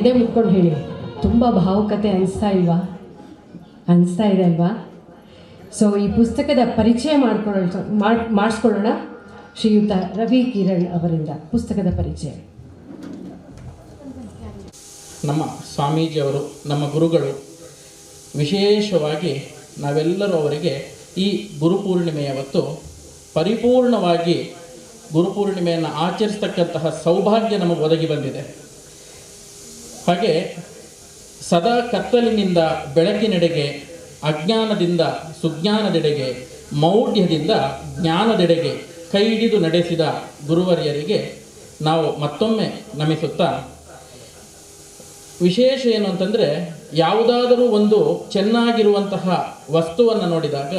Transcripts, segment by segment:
ಎದೆ ಮುಟ್ಕೊಂಡು ಹೇಳಿ, ತುಂಬ ಭಾವುಕತೆ ಅನಿಸ್ತಾ ಇಲ್ವಾ? ಅನಿಸ್ತಾ ಇದೆ ಅಲ್ವಾ? ಸೊ ಈ ಪುಸ್ತಕದ ಪರಿಚಯ ಮಾಡ್ಕೊಳ್ಳೋ ಮಾಡಿ, ಮಾಡಿಸ್ಕೊಳ್ಳೋಣ ಶ್ರೀಯುತ ರವಿ ಕಿರಣ್ ಅವರಿಂದ ಪುಸ್ತಕದ ಪರಿಚಯ. ನಮ್ಮ ಸ್ವಾಮೀಜಿಯವರು, ನಮ್ಮ ಗುರುಗಳು ವಿಶೇಷವಾಗಿ ನಾವೆಲ್ಲರೂ ಅವರಿಗೆ ಈ ಗುರುಪೂರ್ಣಿಮೆಯ ಹೊತ್ತು ಪರಿಪೂರ್ಣವಾಗಿ ಗುರುಪೂರ್ಣಿಮೆಯನ್ನು ಆಚರಿಸ್ತಕ್ಕಂತಹ ಸೌಭಾಗ್ಯ ನಮಗೆ ಒದಗಿ ಬಂದಿದೆ. ಹಾಗೆ ಸದಾ ಕತ್ತಲಿನಿಂದ ಬೆಳಕಿನೆಡೆಗೆ, ಅಜ್ಞಾನದಿಂದ ಸುಜ್ಞಾನದೆಡೆಗೆ, ಮೌಢ್ಯದಿಂದ ಜ್ಞಾನದೆಡೆಗೆ ಕೈ ಹಿಡಿದು ನಡೆಸಿದ ಗುರುವರಿಯರಿಗೆ ನಾವು ಮತ್ತೊಮ್ಮೆ ನಮಿಸುತ್ತಾ, ವಿಶೇಷ ಏನು ಅಂತಂದರೆ ಯಾವುದಾದರೂ ಒಂದು ಚೆನ್ನಾಗಿರುವಂತಹ ವಸ್ತುವನ್ನು ನೋಡಿದಾಗ,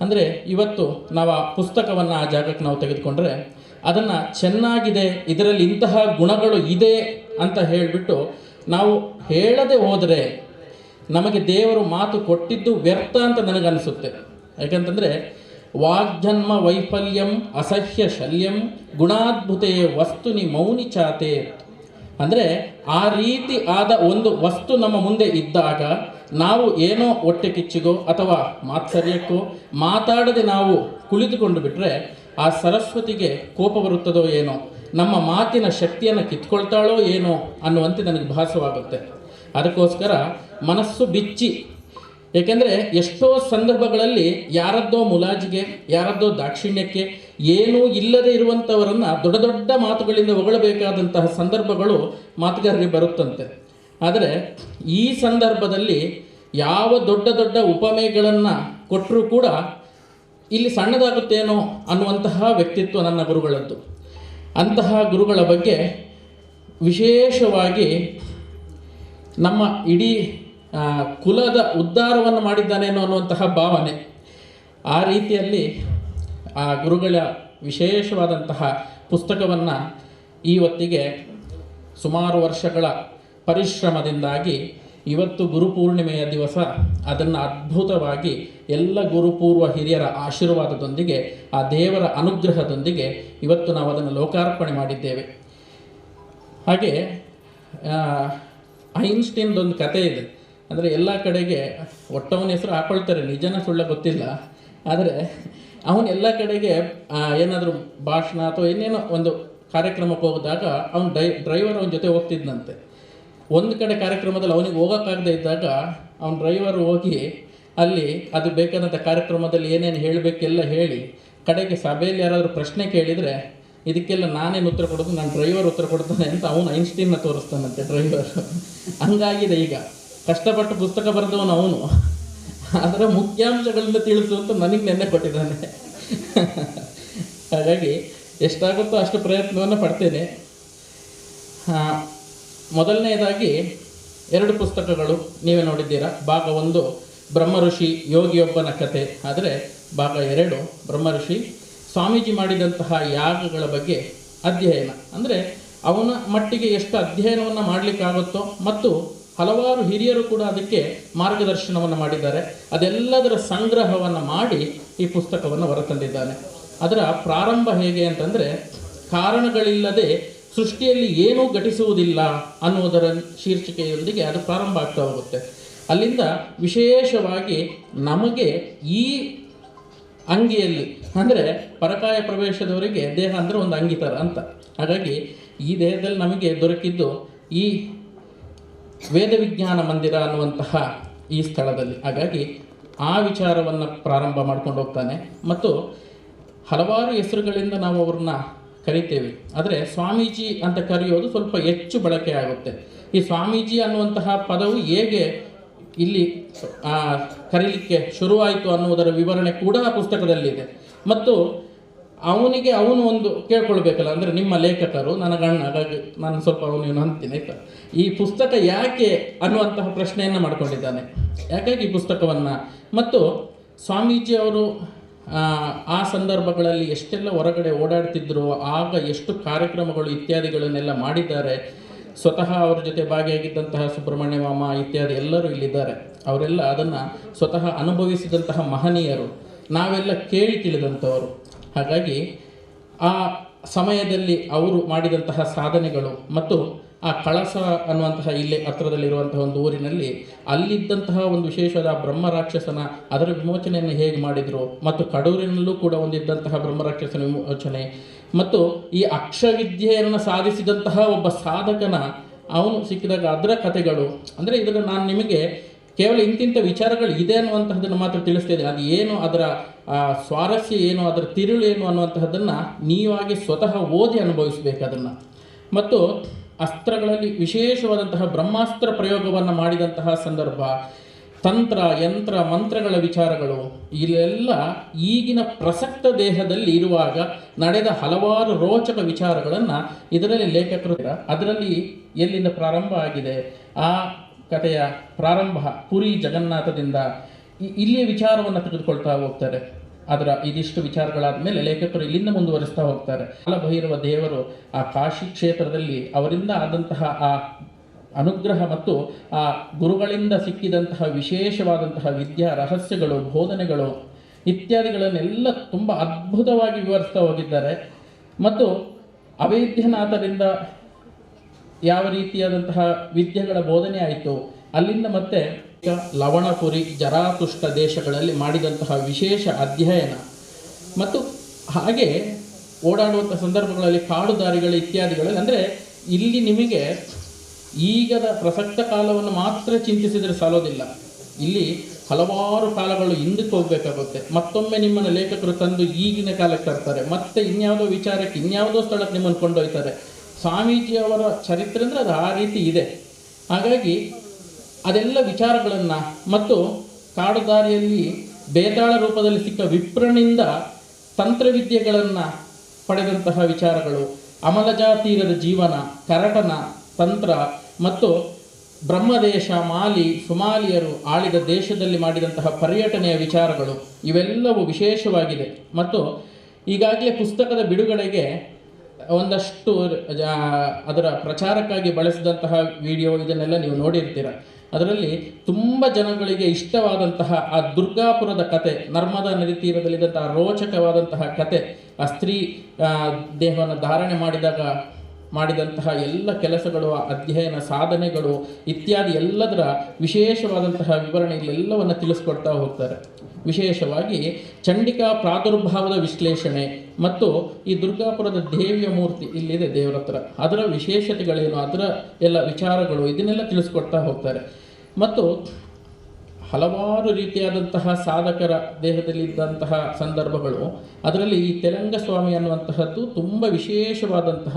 ಅಂದರೆ ಇವತ್ತು ನಾವು ಆ ಪುಸ್ತಕವನ್ನು ಆ ಜಾಗಕ್ಕೆ ನಾವು ತೆಗೆದುಕೊಂಡ್ರೆ ಅದನ್ನು ಚೆನ್ನಾಗಿದೆ, ಇದರಲ್ಲಿ ಇಂತಹ ಗುಣಗಳು ಇದೆ ಅಂತ ಹೇಳಿಬಿಟ್ಟು ನಾವು ಹೇಳದೆ ಹೋದರೆ ನಮಗೆ ದೇವರು ಮಾತು ಕೊಟ್ಟಿದ್ದು ವ್ಯರ್ಥ ಅಂತ ನನಗನ್ನಿಸುತ್ತೆ ಯಾಕಂತಂದರೆ ವಾಗ್ಜನ್ಮ ವೈಫಲ್ಯಂ ಅಸಹ್ಯ ಶಲ್ಯಂ ಗುಣಾದ್ಭುತೆಯ ವಸ್ತುನಿ ಮೌನಿ ಚಾತೆ. ಅಂದರೆ, ಆ ರೀತಿ ಆದ ಒಂದು ವಸ್ತು ನಮ್ಮ ಮುಂದೆ ಇದ್ದಾಗ ನಾವು ಏನೋ ಹೊಟ್ಟೆ ಕಿಚ್ಚಿಗೋ ಅಥವಾ ಮಾತ್ಸರ್ಯಕ್ಕೋ ಮಾತಾಡದೆ ನಾವು ಕುಳಿತುಕೊಂಡು ಬಿಟ್ಟರೆ ಆ ಸರಸ್ವತಿಗೆ ಕೋಪ ಬರುತ್ತದೋ ಏನೋ, ನಮ್ಮ ಮಾತಿನ ಶಕ್ತಿಯನ್ನು ಕಿತ್ಕೊಳ್ತಾಳೋ ಏನೋ ಅನ್ನುವಂತೆ ನನಗೆ ಭಾಸವಾಗುತ್ತೆ. ಅದಕ್ಕೋಸ್ಕರ ಮನಸ್ಸು ಬಿಚ್ಚಿ, ಏಕೆಂದರೆ ಎಷ್ಟೋ ಸಂದರ್ಭಗಳಲ್ಲಿ ಯಾರದ್ದೋ ಮುಲಾಜಿಗೆ, ಯಾರದ್ದೋ ದಾಕ್ಷಿಣ್ಯಕ್ಕೆ ಏನೂ ಇಲ್ಲದೆ ಇರುವಂಥವರನ್ನು ದೊಡ್ಡ ದೊಡ್ಡ ಮಾತುಗಳಿಂದ ಹೊಗಳಬೇಕಾದಂತಹ ಸಂದರ್ಭಗಳು ಮಾತುಗಾರರಿಗೆ ಬರುತ್ತಂತೆ. ಆದರೆ ಈ ಸಂದರ್ಭದಲ್ಲಿ ಯಾವ ದೊಡ್ಡ ದೊಡ್ಡ ಉಪಮೆಗಳನ್ನು ಕೊಟ್ಟರೂ ಕೂಡ ಇಲ್ಲಿ ಸಣ್ಣದಾಗುತ್ತೇನೋ ಅನ್ನುವಂತಹ ವ್ಯಕ್ತಿತ್ವ ನನ್ನ ಗುರುಗಳದ್ದು. ಅಂತಹ ಗುರುಗಳ ಬಗ್ಗೆ ವಿಶೇಷವಾಗಿ ನಮ್ಮ ಇಡೀ ಕುಲದ ಉದ್ಧಾರವನ್ನು ಮಾಡಿದ್ದಾನೇನೋ ಅನ್ನುವಂತಹ ಭಾವನೆ. ಆ ರೀತಿಯಲ್ಲಿ, ಆ, ಗುರುಗಳ ವಿಶೇಷವಾದಂತಹ ಪುಸ್ತಕವನ್ನು ಈ ಹೊತ್ತಿಗೆ ಸುಮಾರು ವರ್ಷಗಳ ಪರಿಶ್ರಮದಿಂದಾಗಿ ಇವತ್ತು ಗುರುಪೂರ್ಣಿಮೆಯ ದಿವಸ. ಅದನ್ನು ಅದ್ಭುತವಾಗಿ ಎಲ್ಲ ಗುರುಪೂರ್ವ ಹಿರಿಯರ ಆಶೀರ್ವಾದದೊಂದಿಗೆ, ಆ ದೇವರ ಅನುಗ್ರಹದೊಂದಿಗೆ ಇವತ್ತು ನಾವು ಅದನ್ನು ಲೋಕಾರ್ಪಣೆ ಮಾಡಿದ್ದೇವೆ. ಹಾಗೆ ಐನ್ಸ್ಟೀನ್ದೊಂದು ಕತೆ ಇದೆ. ಅಂದರೆ ಎಲ್ಲ ಕಡೆಗೆ ಒಟ್ಟವನ ಹೆಸರು ಹಾಕೊಳ್ತಾರೆ. ನಿಜನ ಸುಳ್ಳ ಗೊತ್ತಿಲ್ಲ. ಆದರೆ ಅವನು ಎಲ್ಲ ಕಡೆಗೆ ಏನಾದರೂ ಭಾಷಣ ಅಥವಾ ಏನೇನೋ ಒಂದು ಕಾರ್ಯಕ್ರಮಕ್ಕೆ ಹೋದಾಗ ಅವನು ಡೈ ಡ್ರೈವರ್ ಅವನ ಜೊತೆ ಹೋಗ್ತಿದ್ದಂತೆ ಒಂದು ಕಡೆ ಕಾರ್ಯಕ್ರಮದಲ್ಲಿ ಅವನಿಗೆ ಹೋಗೋಕ್ಕಾಗದೇ ಇದ್ದಾಗ ಅವನ ಡ್ರೈವರ್ ಹೋಗಿ ಅಲ್ಲಿ ಅದು ಬೇಕಾದಂಥ ಕಾರ್ಯಕ್ರಮದಲ್ಲಿ ಏನೇನು ಹೇಳಬೇಕೆಲ್ಲ ಹೇಳಿ ಕಡೆಗೆ ಸಭೆಯಲ್ಲಿ ಯಾರಾದರೂ ಪ್ರಶ್ನೆ ಕೇಳಿದರೆ ಇದಕ್ಕೆಲ್ಲ ನಾನೇನು ಉತ್ತರ ಕೊಡೋದು, ನಾನು ಡ್ರೈವರ್ ಉತ್ತರ ಕೊಡ್ತಾನೆ ಅಂತ ಅವನು ಐನ್ಸ್ಟೀನ್ನ ತೋರಿಸ್ತಾನಂತೆ ಡ್ರೈವರ್ ಹಂಗಾಗಿದೆ ಈಗ. ಕಷ್ಟಪಟ್ಟು ಪುಸ್ತಕ ಬರೆದವನು ಅವನು. ಅದರ ಮುಖ್ಯಾಂಶಗಳಿಂದ ತಿಳಿಸು ಅಂತ ನನಗೆ ನೆನ್ನೆ ಕೊಟ್ಟಿದ್ದಾನೆ. ಹಾಗಾಗಿ ಎಷ್ಟಾಗುತ್ತೋ ಅಷ್ಟು ಪ್ರಯತ್ನವನ್ನು ಪಡ್ತೇನೆ. ಮೊದಲನೆಯದಾಗಿ ಎರಡು ಪುಸ್ತಕಗಳು ನೀವೇ ನೋಡಿದ್ದೀರಾ. ಭಾಗ ಒಂದು, ಬ್ರಹ್ಮ ಋಷಿ ಯೋಗಿಯೊಬ್ಬನ ಕತೆ. ಆದರೆ ಭಾಗ ಎರಡು, ಬ್ರಹ್ಮ ಋಷಿ ಸ್ವಾಮೀಜಿ ಮಾಡಿದಂತಹ ಯಾಗಗಳ ಬಗ್ಗೆ ಅಧ್ಯಯನ. ಅಂದರೆ ಅವನ ಮಟ್ಟಿಗೆ ಎಷ್ಟು ಅಧ್ಯಯನವನ್ನು ಮಾಡಲಿಕ್ಕಾಗುತ್ತೋ ಮತ್ತು ಹಲವಾರು ಹಿರಿಯರು ಕೂಡ ಅದಕ್ಕೆ ಮಾರ್ಗದರ್ಶನವನ್ನು ಮಾಡಿದ್ದಾರೆ. ಅದೆಲ್ಲದರ ಸಂಗ್ರಹವನ್ನು ಮಾಡಿ ಈ ಪುಸ್ತಕವನ್ನು ಹೊರತಂದಿದ್ದಾನೆ. ಅದರ ಪ್ರಾರಂಭ ಹೇಗೆ ಅಂತಂದರೆ ಕಾರಣಗಳಿಲ್ಲದೆ ಸೃಷ್ಟಿಯಲ್ಲಿ ಏನೂ ಘಟಿಸುವುದಿಲ್ಲ ಅನ್ನುವುದರ ಶೀರ್ಷಿಕೆಯೊಂದಿಗೆ ಅದು ಪ್ರಾರಂಭ ಆಗ್ತಾ ಹೋಗುತ್ತೆ. ಅಲ್ಲಿಂದ ವಿಶೇಷವಾಗಿ ನಮಗೆ ಈ ಅಂಗಿಯಲ್ಲಿ, ಅಂದರೆ ಪರಕಾಯ ಪ್ರವೇಶದವರಿಗೆ ದೇಹ ಅಂದರೆ ಒಂದು ಅಂಗಿ ಥರ ಅಂತ. ಹಾಗಾಗಿ ಈ ದೇಹದಲ್ಲಿ ನಮಗೆ ದೊರಕಿದ್ದು ಈ ವೇದ ವಿಜ್ಞಾನ ಮಂದಿರ ಅನ್ನುವಂತಹ ಈ ಸ್ಥಳದಲ್ಲಿ. ಹಾಗಾಗಿ ಆ ವಿಚಾರವನ್ನು ಪ್ರಾರಂಭ ಮಾಡ್ಕೊಂಡು ಹೋಗ್ತಾನೆ. ಮತ್ತು ಹಲವಾರು ಹೆಸರುಗಳಿಂದ ನಾವು ಅವ್ರನ್ನ ಕರಿತೇವೆ. ಆದರೆ ಸ್ವಾಮೀಜಿ ಅಂತ ಕರೆಯೋದು ಸ್ವಲ್ಪ ಹೆಚ್ಚು ಬಳಕೆ ಆಗುತ್ತೆ. ಈ ಸ್ವಾಮೀಜಿ ಅನ್ನುವಂತಹ ಪದವು ಹೇಗೆ ಇಲ್ಲಿ ಕರೀಲಿಕ್ಕೆ ಶುರುವಾಯಿತು ಅನ್ನುವುದರ ವಿವರಣೆ ಕೂಡ ಆ ಪುಸ್ತಕದಲ್ಲಿದೆ. ಮತ್ತು ಅವನಿಗೆ ಅವನು ಒಂದು ಕೇಳ್ಕೊಳ್ಬೇಕಲ್ಲ, ಅಂದರೆ ನಿಮ್ಮ ಲೇಖಕರು, ನನ್ನ ಗಣ್ಣ ಹಾಗಾಗಿ ನಾನು ಸ್ವಲ್ಪ ಅವನು ಅಂತೀನಿ, ಆಯ್ತಾ? ಈ ಪುಸ್ತಕ ಯಾಕೆ ಅನ್ನುವಂತಹ ಪ್ರಶ್ನೆಯನ್ನು ಮಾಡಿಕೊಂಡಿದ್ದಾನೆ. ಯಾಕಾಗಿ ಈ ಪುಸ್ತಕವನ್ನು? ಮತ್ತು ಸ್ವಾಮೀಜಿ ಅವರು ಆ, ಸಂದರ್ಭಗಳಲ್ಲಿ ಎಷ್ಟೆಲ್ಲ ಹೊರಗಡೆ ಓಡಾಡ್ತಿದ್ರು ಆಗ ಎಷ್ಟು ಕಾರ್ಯಕ್ರಮಗಳು ಇತ್ಯಾದಿಗಳನ್ನೆಲ್ಲ ಮಾಡಿದ್ದಾರೆ ಸ್ವತಃ ಅವ್ರ ಜೊತೆ ಭಾಗಿಯಾಗಿದ್ದಂತಹ ಸುಬ್ರಹ್ಮಣ್ಯ ಮಾಮ ಇತ್ಯಾದಿ ಎಲ್ಲರೂ ಇಲ್ಲಿದ್ದಾರೆ. ಅವರೆಲ್ಲ ಅದನ್ನು ಸ್ವತಃ ಅನುಭವಿಸಿದಂತಹ ಮಹನೀಯರು ನಾವೆಲ್ಲ ಕೇಳಿ ತಿಳಿದಂಥವರು. ಹಾಗಾಗಿ ಆ ಸಮಯದಲ್ಲಿ ಅವರು ಮಾಡಿದಂತಹ ಸಾಧನೆಗಳು ಮತ್ತು ಆ ಕಳಸ ಅನ್ನುವಂತಹ ಇಲ್ಲಿ ಹತ್ರದಲ್ಲಿರುವಂತಹ ಒಂದು ಊರಿನಲ್ಲಿ ಅಲ್ಲಿದ್ದಂತಹ ಒಂದು ವಿಶೇಷವಾದ ಬ್ರಹ್ಮ ರಾಕ್ಷಸನ ಅದರ ವಿಮೋಚನೆಯನ್ನು ಹೇಗೆ ಮಾಡಿದರು? ಮತ್ತು ಕಡೂರಿನಲ್ಲೂ ಕೂಡ ಒಂದಿದ್ದಂತಹ ಬ್ರಹ್ಮ ರಾಕ್ಷಸನ ವಿಮೋಚನೆ. ಮತ್ತು ಈ ಅಕ್ಷವಿದ್ಯೆಯನ್ನು ಸಾಧಿಸಿದಂತಹ ಒಬ್ಬ ಸಾಧಕನ ಅವನು ಸಿಕ್ಕಿದಾಗ ಅದರ ಕಥೆಗಳು. ಅಂದರೆ ಇದನ್ನು ನಾನು ನಿಮಗೆ ಕೇವಲ ಇಂತಿಂಥ ವಿಚಾರಗಳು ಇದೆ ಅನ್ನುವಂತಹದ್ದನ್ನು ಮಾತ್ರ ತಿಳಿಸ್ತಿದೆ ಅದು ಏನು, ಅದರ ಸ್ವಾರಸ್ಯ ಏನು, ಅದರ ತಿರುಳು ಏನು ಅನ್ನುವಂತಹದ್ದನ್ನು ನೀವಾಗಿ ಸ್ವತಃ ಓದಿ ಅನುಭವಿಸಬೇಕು ಅದನ್ನು. ಮತ್ತು ಅಸ್ತ್ರಗಳಲ್ಲಿ ವಿಶೇಷವಾದಂತಹ ಬ್ರಹ್ಮಾಸ್ತ್ರ ಪ್ರಯೋಗವನ್ನು ಮಾಡಿದಂತಹ ಸಂದರ್ಭ, ತಂತ್ರ, ಯಂತ್ರ, ಮಂತ್ರಗಳ ವಿಚಾರಗಳು, ಇಲ್ಲೆಲ್ಲ ಈಗಿನ ಪ್ರಸಕ್ತ ದೇಹದಲ್ಲಿ ಇರುವಾಗ ನಡೆದ ಹಲವಾರು ರೋಚಕ ವಿಚಾರಗಳನ್ನು ಇದರಲ್ಲಿ ಲೇಖಕರು ಅದರಲ್ಲಿ ಎಲ್ಲಿಂದ ಪ್ರಾರಂಭ ಆಗಿದೆ? ಆ ಕಥೆಯ ಪ್ರಾರಂಭ ಪುರಿ ಜಗನ್ನಾಥದಿಂದ. ಇಲ್ಲಿಯ ವಿಚಾರವನ್ನು ತೆಗೆದುಕೊಳ್ತಾ ಹೋಗ್ತಾರೆ. ಅದರ ಇದಿಷ್ಟು ವಿಚಾರಗಳಾದ ಮೇಲೆ ಲೇಖಕರು ಇಲ್ಲಿಂದ ಮುಂದುವರಿಸ್ತಾ ಹೋಗ್ತಾರೆ. ಕಾಲಭೈರವ ದೇವರು ಆ ಕಾಶಿ ಕ್ಷೇತ್ರದಲ್ಲಿ ಅವರಿಂದ ಆದಂತಹ ಆ ಅನುಗ್ರಹ ಮತ್ತು ಆ ಗುರುಗಳಿಂದ ಸಿಕ್ಕಿದಂತಹ ವಿಶೇಷವಾದಂತಹ ವಿದ್ಯಾ ರಹಸ್ಯಗಳು, ಬೋಧನೆಗಳು ಇತ್ಯಾದಿಗಳನ್ನೆಲ್ಲ ತುಂಬ ಅದ್ಭುತವಾಗಿ ವಿವರಿಸ್ತಾ ಹೋಗಿದ್ದಾರೆ. ಮತ್ತು ಅವೈದ್ಯನಾಥರಿಂದ ಯಾವ ರೀತಿಯಾದಂತಹ ವಿದ್ಯೆಗಳ ಬೋಧನೆ ಆಯಿತು, ಅಲ್ಲಿಂದ ಮತ್ತೆ ಲವಣಪುರಿ, ಜರಾತುಷ್ಟ ದೇಶಗಳಲ್ಲಿ ಮಾಡಿದಂತಹ ವಿಶೇಷ ಅಧ್ಯಯನ. ಮತ್ತು ಹಾಗೆ ಓಡಾಡುವಂಥ ಸಂದರ್ಭಗಳಲ್ಲಿ ಕಾಡು ದಾರಿಗಳು ಇತ್ಯಾದಿಗಳಲ್ಲಿ, ಅಂದರೆ ಇಲ್ಲಿ ನಿಮಗೆ ಈಗದ ಪ್ರಸಕ್ತ ಕಾಲವನ್ನು ಮಾತ್ರ ಚಿಂತಿಸಿದರೆ ಸಾಲೋದಿಲ್ಲ. ಇಲ್ಲಿ ಹಲವಾರು ಕಾಲಗಳು ಹಿಂದಕ್ಕೆ ಹೋಗಬೇಕಾಗುತ್ತೆ. ಮತ್ತೊಮ್ಮೆ ನಿಮ್ಮನ್ನು ಲೇಖಕರು ತಂದು ಈಗಿನ ಕಾಲಕ್ಕೆ ತರ್ತಾರೆ. ಮತ್ತೆ ಇನ್ಯಾವುದೋ ವಿಚಾರಕ್ಕೆ, ಇನ್ಯಾವುದೋ ಸ್ಥಳಕ್ಕೆ ನಿಮ್ಮನ್ನು ಕೊಂಡೊಯ್ತಾರೆ. ಸ್ವಾಮೀಜಿಯವರ ಚರಿತ್ರೆ ಅಂದರೆ ಅದು ಆ ರೀತಿ ಇದೆ. ಹಾಗಾಗಿ ಅದೆಲ್ಲ ವಿಚಾರಗಳನ್ನು ಮತ್ತು ಕಾಡು ದಾರಿಯಲ್ಲಿ ಬೇತಾಳ ರೂಪದಲ್ಲಿ ಸಿಕ್ಕ ವಿಪ್ರನಿಂದ ತಂತ್ರವಿದ್ಯೆಗಳನ್ನು ಪಡೆದಂತಹ ವಿಚಾರಗಳು. ಅಮಲಜಾತೀರದ ಜೀವನ, ಕರಟನ, ತಂತ್ರ ಮತ್ತು ಬ್ರಹ್ಮದೇಶ, ಮಾಲಿ, ಸುಮಾಲಿಯರು ಆಳಿದ ದೇಶದಲ್ಲಿ ಮಾಡಿದಂತಹ ಪರ್ಯಟನೆಯ ವಿಚಾರಗಳು. ಇವೆಲ್ಲವೂ ವಿಶೇಷವಾಗಿದೆ. ಮತ್ತು ಈಗಾಗಲೇ ಪುಸ್ತಕದ ಬಿಡುಗಡೆಗೆ ಒಂದಷ್ಟು ಅದರ ಪ್ರಚಾರಕ್ಕಾಗಿ ಬಳಸಿದಂತಹ ವಿಡಿಯೋ ಇದನ್ನೆಲ್ಲ ನೀವು ನೋಡಿರ್ತೀರ. ಅದರಲ್ಲಿ ತುಂಬ ಜನಗಳಿಗೆ ಇಷ್ಟವಾದಂತಹ ಆ ದುರ್ಗಾಪುರದ ಕತೆ, ನರ್ಮದಾ ನದಿ ತೀರದಲ್ಲಿದ್ದಂತಹ ರೋಚಕವಾದಂತಹ ಕತೆ, ಆ ಸ್ತ್ರೀ ದೇಹವನ್ನು ಧಾರಣೆ ಮಾಡಿದಾಗ, ಮಾಡಿದಂತಹ ಎಲ್ಲ ಕೆಲಸಗಳು, ಆ ಅಧ್ಯಯನ ಸಾಧನೆಗಳು ಇತ್ಯಾದಿ ಎಲ್ಲದರ ವಿಶೇಷವಾದಂತಹ ವಿವರಣೆಗಳೆಲ್ಲವನ್ನು ತಿಳಿಸ್ಕೊಡ್ತಾ ಹೋಗ್ತಾರೆ. ವಿಶೇಷವಾಗಿ ಚಂಡಿಕಾ ಪ್ರಾದುರ್ಭಾವದ ವಿಶ್ಲೇಷಣೆ ಮತ್ತು ಈ ದುರ್ಗಾಪುರದ ದೇವಿಯ ಮೂರ್ತಿ ಇಲ್ಲಿದೆ ದೇವರ ಹತ್ರ ಅದರ ವಿಶೇಷತೆಗಳೇನು, ಅದರ ಎಲ್ಲ ವಿಚಾರಗಳು, ಇದನ್ನೆಲ್ಲ ತಿಳಿಸ್ಕೊಡ್ತಾ ಹೋಗ್ತಾರೆ. ಮತ್ತು ಹಲವಾರು ರೀತಿಯಾದಂತಹ ಸಾಧಕರ ದೇಹದಲ್ಲಿದ್ದಂತಹ ಸಂದರ್ಭಗಳು, ಅದರಲ್ಲಿ ಈ ತೆಲಂಗ ಸ್ವಾಮಿ ಅನ್ನುವಂತಹದ್ದು ತುಂಬ ವಿಶೇಷವಾದಂತಹ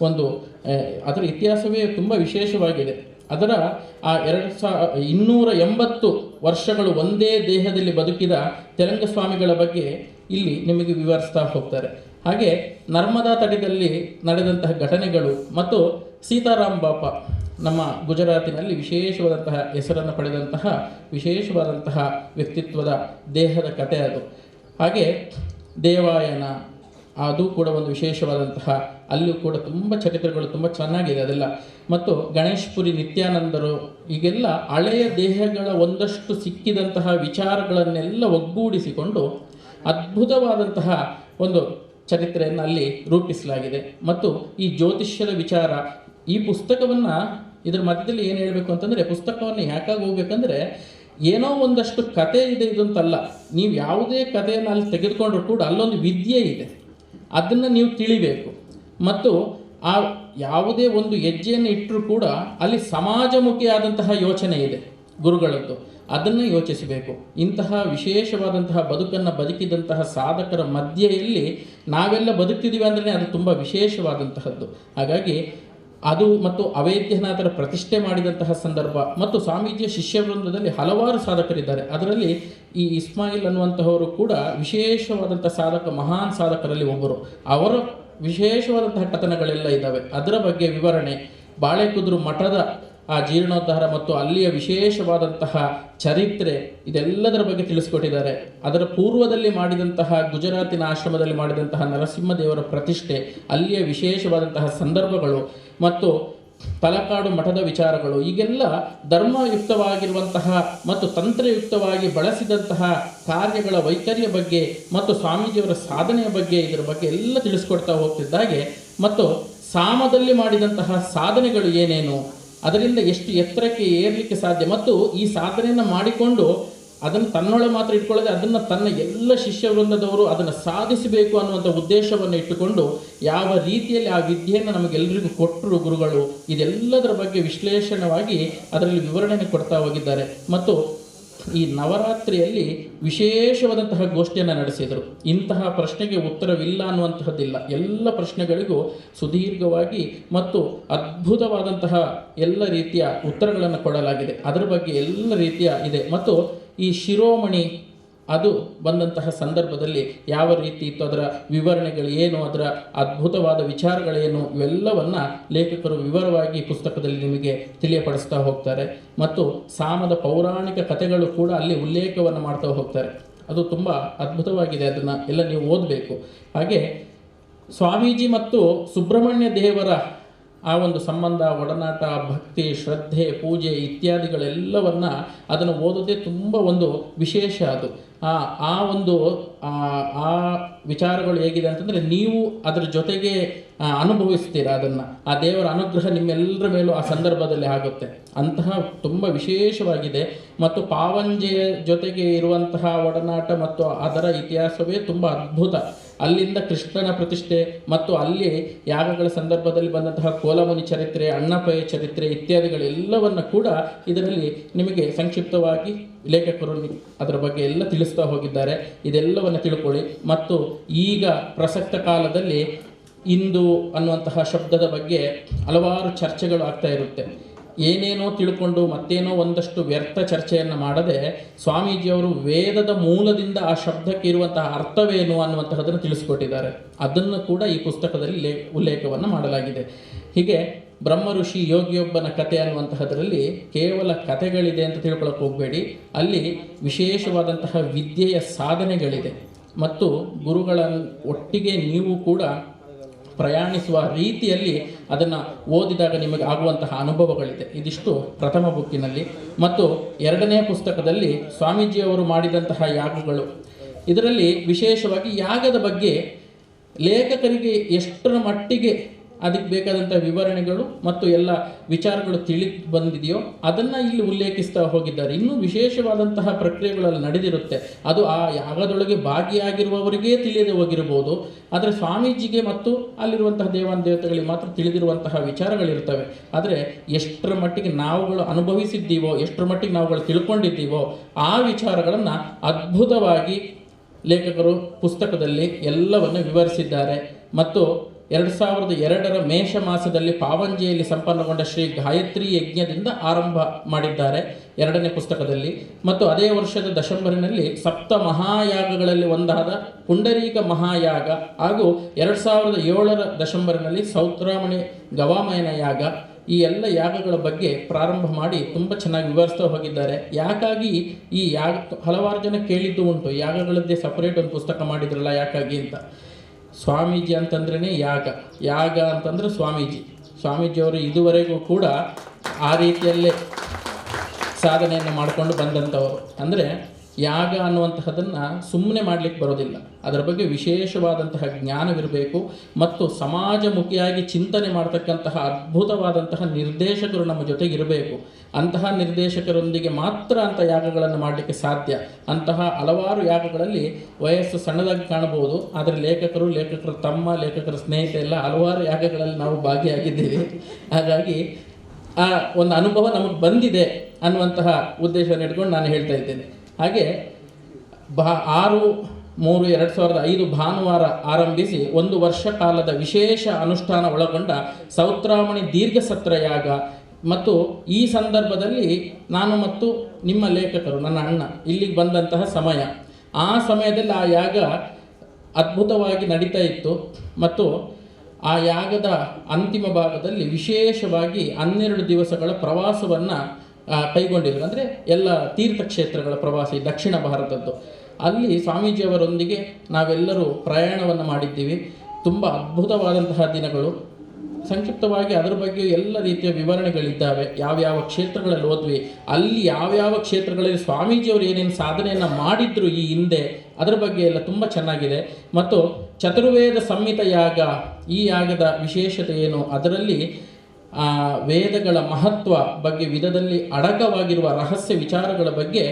ಒಂದು ಅದರ ಇತಿಹಾಸವೇ ತುಂಬ ವಿಶೇಷವಾಗಿದೆ. ಅದರ ಆ ಎರಡು ಸಾ, ಇನ್ನೂರ ಎಂಬತ್ತು ವರ್ಷಗಳು ಒಂದೇ ದೇಹದಲ್ಲಿ ಬದುಕಿದ ತೆಲಂಗ ಸ್ವಾಮಿಗಳ ಬಗ್ಗೆ ಇಲ್ಲಿ ನಿಮಗೆ ವಿವರಿಸ್ತಾ ಹೋಗ್ತಾರೆ. ಹಾಗೆ ನರ್ಮದಾ ತಟದಲ್ಲಿ ನಡೆದಂತಹ ಘಟನೆಗಳು ಮತ್ತು ಸೀತಾರಾಮ್ ಬಾಪ ನಮ್ಮ ಗುಜರಾತಿನಲ್ಲಿ ವಿಶೇಷವಾದಂತಹ ಹೆಸರನ್ನು ಪಡೆದಂತಹ ವಿಶೇಷವಾದಂತಹ ವ್ಯಕ್ತಿತ್ವದ ದೇಹದ ಕಥೆ ಅದು. ಹಾಗೆ ದೇವಾಯನ ಅದು ಕೂಡ ಒಂದು ವಿಶೇಷವಾದಂತಹ, ಅಲ್ಲೂ ಕೂಡ ತುಂಬ ಚರಿತ್ರೆಗಳು ತುಂಬ ಚೆನ್ನಾಗಿದೆ ಅದೆಲ್ಲ. ಮತ್ತು ಗಣೇಶ್ಪುರಿ ನಿತ್ಯಾನಂದರು ಈಗೆಲ್ಲ ಹಳೆಯ ದೇಹಗಳ ಒಂದಷ್ಟು ಸಿಕ್ಕಿದಂತಹ ವಿಚಾರಗಳನ್ನೆಲ್ಲ ಒಗ್ಗೂಡಿಸಿಕೊಂಡು ಅದ್ಭುತವಾದಂತಹ ಒಂದು ಚರಿತ್ರೆಯನ್ನು ಅಲ್ಲಿ ರೂಪಿಸಲಾಗಿದೆ. ಮತ್ತು ಈ ಜ್ಯೋತಿಷ್ಯದ ವಿಚಾರ, ಈ ಪುಸ್ತಕವನ್ನು ಇದರ ಮಧ್ಯದಲ್ಲಿ ಏನು ಹೇಳಬೇಕು ಅಂತಂದರೆ ಪುಸ್ತಕವನ್ನು ಯಾಕಾಗಿ ಹೋಗ್ಬೇಕಂದ್ರೆ ಏನೋ ಒಂದಷ್ಟು ಕತೆ ಇದೆ ಇದಂತಲ್ಲ, ನೀವು ಯಾವುದೇ ಕಥೆಯನ್ನು ಅಲ್ಲಿ ತೆಗೆದುಕೊಂಡ್ರೂ ಕೂಡ ಅಲ್ಲೊಂದು ವಿದ್ಯೆ ಇದೆ. ಅದನ್ನು ನೀವು ತಿಳಿಬೇಕು. ಮತ್ತು ಆ ಯಾವುದೇ ಒಂದು ಹೆಜ್ಜೆಯನ್ನು ಇಟ್ಟರೂ ಕೂಡ ಅಲ್ಲಿ ಸಮಾಜಮುಖಿಯಾದಂತಹ ಯೋಚನೆ ಇದೆ ಗುರುಗಳದ್ದು. ಅದನ್ನು ಯೋಚಿಸಬೇಕು. ಇಂತಹ ವಿಶೇಷವಾದಂತಹ ಬದುಕನ್ನು ಬದುಕಿದಂತಹ ಸಾಧಕರ ಮಧ್ಯೆಯಲ್ಲಿ ನಾವೆಲ್ಲ ಬದುಕ್ತಿದ್ದೀವಿ ಅಂದ್ರೆ ಅದು ತುಂಬ ವಿಶೇಷವಾದಂತಹದ್ದು. ಹಾಗಾಗಿ ಅದು ಮತ್ತು ಅವೇದ್ಯನಾಥರ ಪ್ರತಿಷ್ಠೆ ಮಾಡಿದಂತಹ ಸಂದರ್ಭ ಮತ್ತು ಸ್ವಾಮೀಜಿಯ ಶಿಷ್ಯವೃಂದದಲ್ಲಿ ಹಲವಾರು ಸಾಧಕರಿದ್ದಾರೆ. ಅದರಲ್ಲಿ ಈ ಇಸ್ಮಾಯಿಲ್ ಅನ್ನುವಂತಹವರು ಕೂಡ ವಿಶೇಷವಾದಂಥ ಸಾಧಕ, ಮಹಾನ್ ಸಾಧಕರಲ್ಲಿ ಒಬ್ಬರು. ಅವರ ವಿಶೇಷವಾದಂತಹ ಕಥನಗಳೆಲ್ಲ ಇದ್ದಾವೆ. ಅದರ ಬಗ್ಗೆ ವಿವರಣೆ, ಬಾಳೆಕುದುರು ಮಠದ ಆ ಜೀರ್ಣೋದ್ಧಾರ ಮತ್ತು ಅಲ್ಲಿಯ ವಿಶೇಷವಾದಂತಹ ಚರಿತ್ರೆ ಇದೆಲ್ಲದರ ಬಗ್ಗೆ ತಿಳಿಸ್ಕೊಟ್ಟಿದ್ದಾರೆ. ಅದರ ಪೂರ್ವದಲ್ಲಿ ಮಾಡಿದಂತಹ ಗುಜರಾತಿನ ಆಶ್ರಮದಲ್ಲಿ ಮಾಡಿದಂತಹ ನರಸಿಂಹದೇವರ ಪ್ರತಿಷ್ಠೆ, ಅಲ್ಲಿಯ ವಿಶೇಷವಾದಂತಹ ಸಂದರ್ಭಗಳು ಮತ್ತು ತಲಕಾಡು ಮಠದ ವಿಚಾರಗಳು, ಈಗೆಲ್ಲ ಧರ್ಮಯುಕ್ತವಾಗಿರುವಂತಹ ಮತ್ತು ತಂತ್ರಯುಕ್ತವಾಗಿ ಬಳಸಿದಂತಹ ಕಾರ್ಯಗಳ ವೈಖರಿಯ ಬಗ್ಗೆ ಮತ್ತು ಸ್ವಾಮೀಜಿಯವರ ಸಾಧನೆಯ ಬಗ್ಗೆ ಇದರ ಬಗ್ಗೆ ಎಲ್ಲ ತಿಳಿಸ್ಕೊಡ್ತಾ ಹೋಗ್ತಿದ್ದಾಗೆ ಮತ್ತು ಸಾಮದಲ್ಲಿ ಮಾಡಿದಂತಹ ಸಾಧನೆಗಳು ಏನೇನು? ಅದರಿಂದ ಎಷ್ಟು ಎತ್ತರಕ್ಕೆ ಏರಲಿಕ್ಕೆ ಸಾಧ್ಯ? ಮತ್ತು ಈ ಸಾಧನೆಯನ್ನು ಮಾಡಿಕೊಂಡು ಅದನ್ನು ತನ್ನೊಳ ಮಾತ್ರ ಇಟ್ಕೊಳ್ಳದೆ ಅದನ್ನು ತನ್ನ ಎಲ್ಲ ಶಿಷ್ಯ ವೃಂದದವರು ಅದನ್ನು ಸಾಧಿಸಬೇಕು ಅನ್ನುವಂಥ ಉದ್ದೇಶವನ್ನು ಇಟ್ಟುಕೊಂಡು ಯಾವ ರೀತಿಯಲ್ಲಿ ಆ ವಿದ್ಯೆಯನ್ನು ನಮಗೆಲ್ಲರಿಗೂ ಕೊಟ್ಟರು ಗುರುಗಳು, ಇದೆಲ್ಲದರ ಬಗ್ಗೆ ವಿಶ್ಲೇಷಣವಾಗಿ ಅದರಲ್ಲಿ ವಿವರಣೆಯನ್ನು ಕೊಡ್ತಾ ಹೋಗಿದ್ದಾರೆ. ಮತ್ತು ಈ ನವರಾತ್ರಿಯಲ್ಲಿ ವಿಶೇಷವಾದಂತಹ ಗೋಷ್ಠಿಯನ್ನು ನಡೆಸಿದರು. ಇಂತಹ ಪ್ರಶ್ನೆಗೆ ಉತ್ತರವಿಲ್ಲ ಅನ್ನುವಂತಹದ್ದಿಲ್ಲ. ಎಲ್ಲ ಪ್ರಶ್ನೆಗಳಿಗೂ ಸುದೀರ್ಘವಾಗಿ ಮತ್ತು ಅದ್ಭುತವಾದಂತಹ ಎಲ್ಲ ರೀತಿಯ ಉತ್ತರಗಳನ್ನು ಕೊಡಲಾಗಿದೆ. ಅದರ ಬಗ್ಗೆ ಎಲ್ಲ ರೀತಿಯ ಇದೆ. ಮತ್ತು ಈ ಶಿರೋಮಣಿ ಅದು ಬಂದಂತಹ ಸಂದರ್ಭದಲ್ಲಿ ಯಾವ ರೀತಿ ಇತ್ತು ಅದರ ವಿವರಣೆಗಳು ಏನು, ಅದರ ಅದ್ಭುತವಾದ ವಿಚಾರಗಳೇನು, ಇವೆಲ್ಲವನ್ನು ಲೇಖಕರು ವಿವರವಾಗಿ ಪುಸ್ತಕದಲ್ಲಿ ನಿಮಗೆ ತಿಳಿಯಪಡಿಸ್ತಾ ಹೋಗ್ತಾರೆ. ಮತ್ತು ಸಾಮದ ಪೌರಾಣಿಕ ಕಥೆಗಳು ಕೂಡ ಅಲ್ಲಿ ಉಲ್ಲೇಖವನ್ನು ಮಾಡ್ತಾ ಹೋಗ್ತಾರೆ. ಅದು ತುಂಬ ಅದ್ಭುತವಾಗಿದೆ, ಅದನ್ನು ಎಲ್ಲ ನೀವು ಓದಬೇಕು. ಹಾಗೆ ಸ್ವಾಮೀಜಿ ಮತ್ತು ಸುಬ್ರಹ್ಮಣ್ಯ ದೇವರ ಆ ಒಂದು ಸಂಬಂಧ, ಒಡನಾಟ, ಭಕ್ತಿ, ಶ್ರದ್ಧೆ, ಪೂಜೆ ಇತ್ಯಾದಿಗಳೆಲ್ಲವನ್ನು ಅದನ್ನು ಓದೋದೇ ತುಂಬ ಒಂದು ವಿಶೇಷ ಅದು. ಆ ಆ ಒಂದು, ಆ ವಿಚಾರಗಳು ಹೇಗಿದೆ ಅಂತಂದರೆ ನೀವು ಅದರ ಜೊತೆಗೆ ಅನುಭವಿಸ್ತೀರಾ ಅದನ್ನು. ಆ ದೇವರ ಅನುಗ್ರಹ ನಿಮ್ಮೆಲ್ಲರ ಮೇಲೂ ಆ ಸಂದರ್ಭದಲ್ಲಿ ಆಗುತ್ತೆ. ಅಂತಹ ತುಂಬ ವಿಶೇಷವಾಗಿದೆ. ಮತ್ತು ಪಾವಂಜೆಯ ಜೊತೆಗೆ ಇರುವಂತಹ ಒಡನಾಟ ಮತ್ತು ಅದರ ಇತಿಹಾಸವೇ ತುಂಬ ಅದ್ಭುತ. ಅಲ್ಲಿಂದ ಕೃಷ್ಣನ ಪ್ರತಿಷ್ಠೆ ಮತ್ತು ಅಲ್ಲಿ ಯಾಗಗಳ ಸಂದರ್ಭದಲ್ಲಿ ಬಂದಂತಹ ಕೋಲಮುನಿ ಚರಿತ್ರೆ ಅಣ್ಣಪಯ ಚರಿತ್ರೆ ಇತ್ಯಾದಿಗಳೆಲ್ಲವನ್ನು ಕೂಡ ಇದರಲ್ಲಿ ನಿಮಗೆ ಸಂಕ್ಷಿಪ್ತವಾಗಿ ಲೇಖಕರು ಅದರ ಬಗ್ಗೆ ಎಲ್ಲ ತಿಳಿಸ್ತಾ ಹೋಗಿದ್ದಾರೆ. ಇದೆಲ್ಲವನ್ನು ತಿಳ್ಕೊಳ್ಳಿ. ಮತ್ತು ಈಗ ಪ್ರಸಕ್ತ ಕಾಲದಲ್ಲಿ ಇಂದು ಅನ್ನುವಂತಹ ಶಬ್ದದ ಬಗ್ಗೆ ಹಲವಾರು ಚರ್ಚೆಗಳು ಆಗ್ತಾ ಇರುತ್ತೆ. ಏನೇನೋ ತಿಳ್ಕೊಂಡು ಮತ್ತೇನೋ ಒಂದಷ್ಟು ವ್ಯರ್ಥ ಚರ್ಚೆಯನ್ನು ಮಾಡದೆ ಸ್ವಾಮೀಜಿಯವರು ವೇದದ ಮೂಲದಿಂದ ಆ ಶಬ್ದಕ್ಕೆ ಇರುವಂತಹ ಅರ್ಥವೇನು ಅನ್ನುವಂತಹದನ್ನು ತಿಳಿಸ್ಕೊಟ್ಟಿದ್ದಾರೆ. ಅದನ್ನು ಕೂಡ ಈ ಪುಸ್ತಕದಲ್ಲಿ ಲೇ, ಉಲ್ಲೇಖವನ್ನು ಮಾಡಲಾಗಿದೆ. ಹೀಗೆ ಬ್ರಹ್ಮ ಋಷಿ ಯೋಗಿಯೊಬ್ಬನ ಕತೆ ಅನ್ನುವಂತಹದರಲ್ಲಿ ಕೇವಲ ಕಥೆಗಳಿದೆ ಅಂತ ತಿಳ್ಕೊಳಕ್ಕೆ ಹೋಗಬೇಡಿ. ಅಲ್ಲಿ ವಿಶೇಷವಾದಂತಹ ವಿದ್ಯೆಯ ಸಾಧನೆಗಳಿದೆ. ಮತ್ತು ಗುರುಗಳ ಒಟ್ಟಿಗೆ ನೀವು ಕೂಡ ಪ್ರಯಾಣಿಸುವ ರೀತಿಯಲ್ಲಿ ಅದನ್ನು ಓದಿದಾಗ ನಿಮಗೆ ಆಗುವಂತಹ ಅನುಭವಗಳಿದೆ. ಇದಿಷ್ಟು ಪ್ರಥಮ ಬುಕ್ಕಿನಲ್ಲಿ. ಮತ್ತು ಎರಡನೇ ಪುಸ್ತಕದಲ್ಲಿ ಸ್ವಾಮೀಜಿಯವರು ಮಾಡಿದಂತಹ ಯಾಗಗಳು. ಇದರಲ್ಲಿ ವಿಶೇಷವಾಗಿ ಯಾಗದ ಬಗ್ಗೆ ಲೇಖಕರಿಗೆ ಎಷ್ಟರ ಮಟ್ಟಿಗೆ ಅದಕ್ಕೆ ಬೇಕಾದಂಥ ವಿವರಣೆಗಳು ಮತ್ತು ಎಲ್ಲ ವಿಚಾರಗಳು ತಿಳಿ ಬಂದಿದೆಯೋ ಅದನ್ನು ಇಲ್ಲಿ ಉಲ್ಲೇಖಿಸ್ತಾ ಹೋಗಿದ್ದಾರೆ. ಇನ್ನೂ ವಿಶೇಷವಾದಂತಹ ಪ್ರಕ್ರಿಯೆಗಳಲ್ಲಿ ನಡೆದಿರುತ್ತೆ. ಅದು ಆ ಯಾಗದೊಳಗೆ ಭಾಗಿಯಾಗಿರುವವರಿಗೆ ತಿಳಿಯದೆ ಹೋಗಿರಬಹುದು. ಆದರೆ ಸ್ವಾಮೀಜಿಗೆ ಮತ್ತು ಅಲ್ಲಿರುವಂತಹ ದೇವಾನ ದೇವತೆಗಳಿಗೆ ಮಾತ್ರ ತಿಳಿದಿರುವಂತಹ ವಿಚಾರಗಳಿರ್ತವೆ. ಆದರೆ ಎಷ್ಟರ ಮಟ್ಟಿಗೆ ನಾವುಗಳು ಅನುಭವಿಸಿದ್ದೀವೋ, ಎಷ್ಟರ ಮಟ್ಟಿಗೆ ನಾವುಗಳು ತಿಳ್ಕೊಂಡಿದ್ದೀವೋ ಆ ವಿಚಾರಗಳನ್ನು ಅದ್ಭುತವಾಗಿ ಲೇಖಕರು ಪುಸ್ತಕದಲ್ಲಿ ಎಲ್ಲವನ್ನು ವಿವರಿಸಿದ್ದಾರೆ. ಮತ್ತು ಎರಡು ಸಾವಿರದ ಎರಡರ ಮೇಷ ಮಾಸದಲ್ಲಿ ಪಾವಂಜೆಯಲ್ಲಿ ಸಂಪನ್ನಗೊಂಡ ಶ್ರೀ ಗಾಯತ್ರಿ ಯಜ್ಞದಿಂದ ಆರಂಭ ಮಾಡಿದ್ದಾರೆ ಎರಡನೇ ಪುಸ್ತಕದಲ್ಲಿ. ಮತ್ತು ಅದೇ ವರ್ಷದ ದಶಂಬರಿನಲ್ಲಿ ಸಪ್ತ ಮಹಾಯಾಗಗಳಲ್ಲಿ ಒಂದಾದ ಪುಂಡರೀಕ ಮಹಾಯಾಗ ಹಾಗೂ ಎರಡು ಸಾವಿರದ ಏಳರ ದಶಂಬರಿನಲ್ಲಿ ಸೌತ್ರಾಮಣಿ ಗವಾಮಯನ ಯಾಗ. ಈ ಎಲ್ಲ ಯಾಗಗಳ ಬಗ್ಗೆ ಪ್ರಾರಂಭ ಮಾಡಿ ತುಂಬ ಚೆನ್ನಾಗಿ ವಿವರಿಸ್ತಾ ಹೋಗಿದ್ದಾರೆ. ಯಾಕಾಗಿ ಈ ಯಾಗ ಹಲವಾರು ಜನ ಕೇಳಿದ್ದು ಉಂಟು. ಯಾಗಗಳದ್ದೇ ಸಪರೇಟ್ ಒಂದು ಪುಸ್ತಕ ಮಾಡಿದ್ರಲ್ಲ, ಯಾಕಾಗಿ ಅಂತ. ಸ್ವಾಮೀಜಿ ಅಂತಂದ್ರೇ ಯಾಗ. ಯಾಗ ಅಂತಂದ್ರೆ ಸ್ವಾಮೀಜಿ. ಸ್ವಾಮೀಜಿಯವರು ಇದುವರೆಗೂ ಕೂಡ ಆ ರೀತಿಯಲ್ಲೇ ಸಾಧನೆಯನ್ನು ಮಾಡಿಕೊಂಡು ಬಂದಂಥವರು. ಅಂದರೆ ಯಾಗ ಅನ್ನುವಂತಹದನ್ನು ಸುಮ್ಮನೆ ಮಾಡಲಿಕ್ಕೆ ಬರೋದಿಲ್ಲ. ಅದರ ಬಗ್ಗೆ ವಿಶೇಷವಾದಂತಹ ಜ್ಞಾನವಿರಬೇಕು ಮತ್ತು ಸಮಾಜಮುಖಿಯಾಗಿ ಚಿಂತನೆ ಮಾಡ್ತಕ್ಕಂತಹ ಅದ್ಭುತವಾದಂತಹ ನಿರ್ದೇಶಕರು ನಮ್ಮ ಜೊತೆಗೆ ಇರಬೇಕು ಅಂತಹ ನಿರ್ದೇಶಕರೊಂದಿಗೆ ಮಾತ್ರ ಅಂತ ಯಾಗಗಳನ್ನು ಮಾಡಲಿಕ್ಕೆ ಸಾಧ್ಯ. ಅಂತಹ ಹಲವಾರು ಯಾಗಗಳಲ್ಲಿ ವಯಸ್ಸು ಸಣ್ಣದಾಗಿ ಕಾಣಬಹುದು. ಆದರೆ ಲೇಖಕರು, ಲೇಖಕರ ತಮ್ಮ, ಲೇಖಕರ ಸ್ನೇಹಿತ ಎಲ್ಲ ಹಲವಾರು ಯಾಗಗಳಲ್ಲಿ ನಾವು ಭಾಗಿಯಾಗಿದ್ದೀವಿ. ಹಾಗಾಗಿ ಆ ಒಂದು ಅನುಭವ ನಮಗೆ ಬಂದಿದೆ ಅನ್ನುವಂತಹ ಉದ್ದೇಶವನ್ನು ಇಟ್ಕೊಂಡು ನಾನು ಹೇಳ್ತಾ ಇದ್ದೇನೆ. ಹಾಗೆ ಬಾ ಆರು, ಮೂರು, ಎರಡು ಸಾವಿರದ ಐದು ಭಾನುವಾರ ಆರಂಭಿಸಿ ಒಂದು ವರ್ಷ ಕಾಲದ ವಿಶೇಷ ಅನುಷ್ಠಾನ ಒಳಗೊಂಡ ಸೌತ್ರಾಮಣಿ ದೀರ್ಘ ಸತ್ರ ಯಾಗ ಮತ್ತು ಈ ಸಂದರ್ಭದಲ್ಲಿ ನಾನು ಮತ್ತು ನಿಮ್ಮ ಲೇಖಕರು, ನನ್ನ ಅಣ್ಣ, ಇಲ್ಲಿಗೆ ಬಂದಂತಹ ಸಮಯ. ಆ ಸಮಯದಲ್ಲಿ ಆ ಯಾಗ ಅದ್ಭುತವಾಗಿ ನಡೀತಾ ಇತ್ತು ಮತ್ತು ಆ ಯಾಗದ ಅಂತಿಮ ಭಾಗದಲ್ಲಿ ವಿಶೇಷವಾಗಿ ಹನ್ನೆರಡು ದಿವಸಗಳ ಪ್ರವಾಸವನ್ನು ಕೈಗೊಂಡಿದ್ದರು. ಅಂದರೆ ಎಲ್ಲ ತೀರ್ಥಕ್ಷೇತ್ರಗಳ ಪ್ರವಾಸ ದಕ್ಷಿಣ ಭಾರತದ್ದು. ಅಲ್ಲಿ ಸ್ವಾಮೀಜಿಯವರೊಂದಿಗೆ ನಾವೆಲ್ಲರೂ ಪ್ರಯಾಣವನ್ನು ಮಾಡಿದ್ದೀವಿ. ತುಂಬ ಅದ್ಭುತವಾದಂತಹ ದಿನಗಳು. ಸಂಕ್ಷಿಪ್ತವಾಗಿ ಅದರ ಬಗ್ಗೆ ಎಲ್ಲ ರೀತಿಯ ವಿವರಣೆಗಳಿದ್ದಾವೆ. ಯಾವ್ಯಾವ ಕ್ಷೇತ್ರಗಳಲ್ಲಿ ಓದ್ವಿ ಅಲ್ಲಿ ಯಾವ್ಯಾವ ಕ್ಷೇತ್ರಗಳಲ್ಲಿ ಸ್ವಾಮೀಜಿಯವರು ಏನೇನು ಸಾಧನೆಯನ್ನು ಮಾಡಿದ್ರು ಈ ಹಿಂದೆ, ಅದರ ಬಗ್ಗೆ ಎಲ್ಲ ತುಂಬ ಚೆನ್ನಾಗಿದೆ. ಮತ್ತು ಚತುರ್ವೇದ ಸಂಹಿತ ಯಾಗ, ಈ ಯಾಗದ ವಿಶೇಷತೆ ಏನು, ಅದರಲ್ಲಿ ವೇದಗಳ ಮಹತ್ವ ಬಗ್ಗೆ ವಿಧದಲ್ಲಿ ಅಡಕವಾಗಿರುವ ರಹಸ್ಯ ವಿಚಾರಗಳ ಬಗ್ಗೆ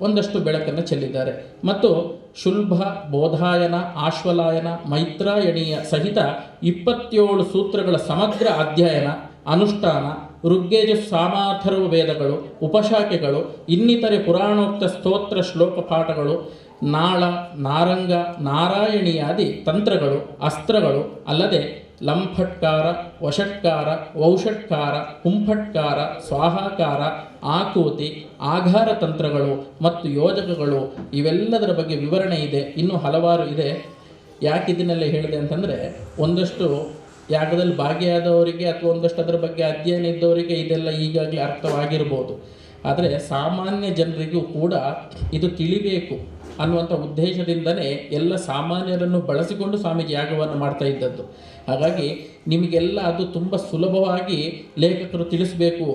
ಒಂದಷ್ಟು ಬೆಳಕನ್ನು ಚೆಲ್ಲಿದ್ದಾರೆ. ಮತ್ತು ಶುಲ್ಭ, ಬೋಧಾಯನ, ಆಶ್ವಲಾಯನ, ಮೈತ್ರಾಯಣೀಯ ಸಹಿತ ಇಪ್ಪತ್ತೇಳು ಸೂತ್ರಗಳ ಸಮಗ್ರ ಅಧ್ಯಯನ, ಅನುಷ್ಠಾನ, ಋಗ್ಗೇಜ ಸಾಮಾಥರ್ವ ವೇದಗಳು, ಉಪಶಾಖೆಗಳು, ಇನ್ನಿತರೆ ಪುರಾಣೋಕ್ತ ಸ್ತೋತ್ರ ಶ್ಲೋಕ ಪಾಠಗಳು, ನಾಳ, ನಾರಂಗ, ನಾರಾಯಣಿಯಾದಿ ತಂತ್ರಗಳು, ಅಸ್ತ್ರಗಳು ಅಲ್ಲದೆ ಲಂಫಟ್ಕಾರ ವಷಟ್ಕಾರ ವೌಷಟ್ಕಾರ ಕುಂಫಟ್ಕಾರ, ಸ್ವಾಹಾಕಾರ, ಆಕೂತಿ, ಆಘಾರ ತಂತ್ರಗಳು ಮತ್ತು ಯೋಜಕಗಳು ಇವೆಲ್ಲದರ ಬಗ್ಗೆ ವಿವರಣೆ ಇದೆ. ಇನ್ನೂ ಹಲವಾರು ಇದೆ. ಯಾಕೆ ಇದನ್ನೆಲ್ಲ ಹೇಳಿದೆ ಅಂತಂದರೆ, ಒಂದಷ್ಟು ಯಾಗದಲ್ಲಿ ಭಾಗಿಯಾದವರಿಗೆ ಅಥವಾ ಒಂದಷ್ಟು ಅದರ ಬಗ್ಗೆ ಅಧ್ಯಯನ ಇದ್ದವರಿಗೆ ಇದೆಲ್ಲ ಈಗಾಗಲೇ ಅರ್ಥವಾಗಿರ್ಬೋದು. ಆದರೆ ಸಾಮಾನ್ಯ ಜನರಿಗೂ ಕೂಡ ಇದು ತಿಳಿಬೇಕು. ಅನ್ನುವಂಥ ಉದ್ದೇಶದಿಂದನೇ ಎಲ್ಲ ಸಾಮಾನ್ಯರನ್ನು ಬಳಸಿಕೊಂಡು ಸ್ವಾಮೀಜಿ ಯಾಗವನ್ನು ಮಾಡ್ತಾ ಇದ್ದದ್ದು. ಹಾಗಾಗಿ ನಿಮಗೆಲ್ಲ ಅದು ತುಂಬ ಸುಲಭವಾಗಿ ಲೇಖಕರು ತಿಳಿಸಬೇಕು,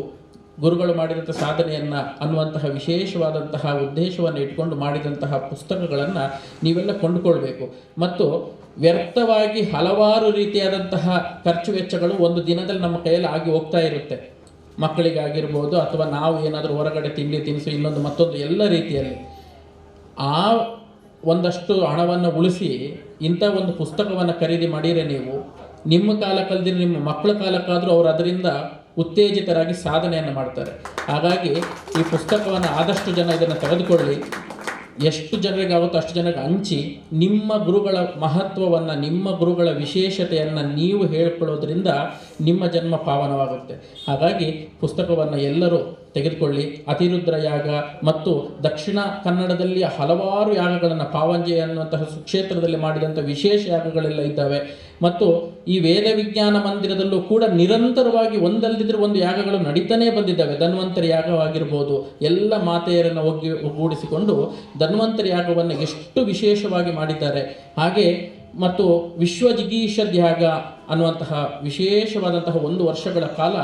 ಗುರುಗಳು ಮಾಡಿದಂಥ ಸಾಧನೆಯನ್ನು ಅನ್ನುವಂತಹ ವಿಶೇಷವಾದಂತಹ ಉದ್ದೇಶವನ್ನು ಇಟ್ಕೊಂಡು ಮಾಡಿದಂತಹ ಪುಸ್ತಕಗಳನ್ನು ನೀವೆಲ್ಲ ಕೊಂಡುಕೊಳ್ಬೇಕು. ಮತ್ತು ವ್ಯರ್ಥವಾಗಿ ಹಲವಾರು ರೀತಿಯಾದಂತಹ ಖರ್ಚು ವೆಚ್ಚಗಳು ಒಂದು ದಿನದಲ್ಲಿ ನಮ್ಮ ಕೈಯಲ್ಲಿ ಆಗಿ ಹೋಗ್ತಾ ಇರುತ್ತೆ. ಮಕ್ಕಳಿಗಾಗಿರ್ಬೋದು ಅಥವಾ ನಾವು ಏನಾದರೂ ಹೊರಗಡೆ ತಿಂಡಿ ತಿನಿಸು ಇನ್ನೊಂದು ಮತ್ತೊಂದು ಎಲ್ಲ ರೀತಿಯಲ್ಲಿ. ಆ ಒಂದಷ್ಟು ಹಣವನ್ನು ಉಳಿಸಿ ಇಂಥ ಒಂದು ಪುಸ್ತಕವನ್ನು ಖರೀದಿ ಮಾಡಿದರೆ ನೀವು, ನಿಮ್ಮ ಕಾಲ ನಿಮ್ಮ ಮಕ್ಕಳ ಕಾಲಕ್ಕಾದರೂ ಅವರು ಅದರಿಂದ ಉತ್ತೇಜಿತರಾಗಿ ಸಾಧನೆಯನ್ನು ಮಾಡ್ತಾರೆ. ಹಾಗಾಗಿ ಈ ಪುಸ್ತಕವನ್ನು ಆದಷ್ಟು ಜನ ಇದನ್ನು ತೆಗೆದುಕೊಳ್ಳಿ. ಎಷ್ಟು ಜನರಿಗೆ ಆಗುತ್ತೋ ಅಷ್ಟು ಜನರಿಗೆ ಹಂಚಿ, ನಿಮ್ಮ ಗುರುಗಳ ಮಹತ್ವವನ್ನು, ನಿಮ್ಮ ಗುರುಗಳ ವಿಶೇಷತೆಯನ್ನು ನೀವು ಹೇಳ್ಕೊಳ್ಳೋದ್ರಿಂದ ನಿಮ್ಮ ಜನ್ಮ ಪಾವನವಾಗುತ್ತೆ. ಹಾಗಾಗಿ ಪುಸ್ತಕವನ್ನು ಎಲ್ಲರೂ ತೆಗೆದುಕೊಳ್ಳಿ. ಅತಿರುದ್ರ ಯಾಗ ಮತ್ತು ದಕ್ಷಿಣ ಕನ್ನಡದಲ್ಲಿ ಹಲವಾರು ಯಾಗಗಳನ್ನು ಪಾವಂಜೆ ಅನ್ನುವಂತಹ ಸುಕ್ಷೇತ್ರದಲ್ಲಿ ಮಾಡಿದಂಥ ವಿಶೇಷ ಯಾಗಗಳೆಲ್ಲ ಇದ್ದಾವೆ. ಮತ್ತು ಈ ವೇದ ವಿಜ್ಞಾನ ಮಂದಿರದಲ್ಲೂ ಕೂಡ ನಿರಂತರವಾಗಿ ಒಂದಲ್ಲದಿದ್ದರೆ ಒಂದು ಯಾಗಗಳು ನಡೀತಾನೇ ಬಂದಿದ್ದಾವೆ. ಧನ್ವಂತರಿ ಯಾಗವಾಗಿರ್ಬೋದು, ಎಲ್ಲ ಮಾತೆಯರನ್ನು ಒಗ್ಗಿ ಒಗ್ಗೂಡಿಸಿಕೊಂಡು ಧನ್ವಂತರಿ ಯಾಗವನ್ನು ಎಷ್ಟು ವಿಶೇಷವಾಗಿ ಮಾಡಿದ್ದಾರೆ. ಹಾಗೆ ಮತ್ತು ವಿಶ್ವ ತ್ಯಾಗ ಯಾಗ ಅನ್ನುವಂತಹ ವಿಶೇಷವಾದಂತಹ ಒಂದು ವರ್ಷಗಳ ಕಾಲ